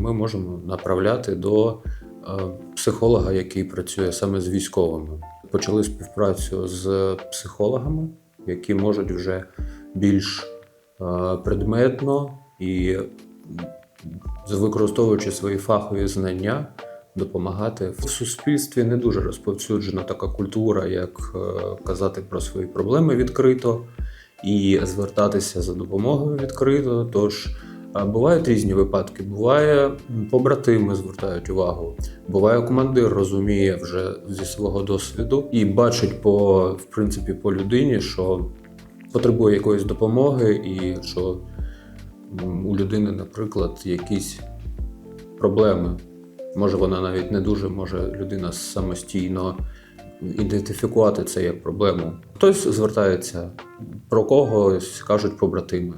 ми можемо направляти до е, психолога, який працює саме з військовими. Почали співпрацю з психологами, які можуть вже більш е, предметно і використовуючи свої фахові знання, допомагати в суспільстві. Не дуже розповсюджена така культура, як е, казати про свої проблеми відкрито і звертатися за допомогою відкрито. Тож бувають різні випадки. Буває, побратими звертають увагу. Буває, командир розуміє вже зі свого досвіду і бачить по в принципі по людині, що потребує якоїсь допомоги, і що у людини, наприклад, якісь проблеми. Може, вона навіть не дуже може людина самостійно ідентифікувати це як проблему. Хтось звертається про когось, кажуть побратими.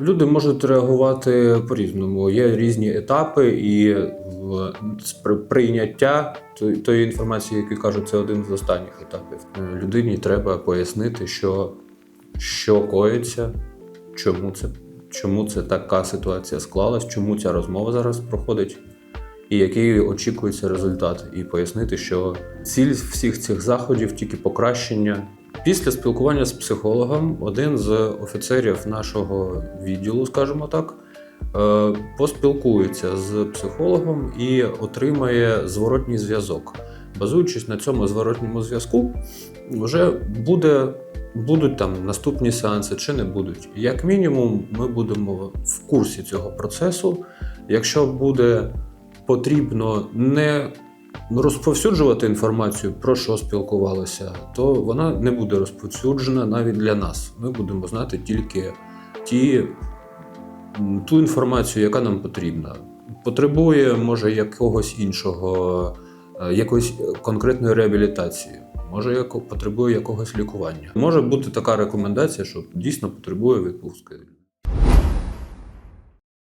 Люди можуть реагувати по-різному. Є різні етапи, і прийняття тої- тої інформації, яку кажуть, це один з останніх етапів. Е, Людині треба пояснити, що, що коїться, чому це, чому це така ситуація склалась, чому ця розмова зараз проходить, і який очікується результат, і пояснити, що ціль всіх цих заходів тільки покращення. Після спілкування з психологом один з офіцерів нашого відділу, скажімо так, е, поспілкується з психологом і отримає зворотній зв'язок. Базуючись на цьому зворотньому зв'язку, вже буде, будуть там наступні сеанси чи не будуть. Як мінімум, ми будемо в курсі цього процесу. Якщо буде потрібно не розповсюджувати інформацію, про що спілкувалися, то вона не буде розповсюджена навіть для нас. Ми будемо знати тільки ті, ту інформацію, яка нам потрібна. Потребує, може, якогось іншого, е, якоїсь конкретної реабілітації. Може, потребує якогось лікування. Може бути така рекомендація, що дійсно потребує відпустки.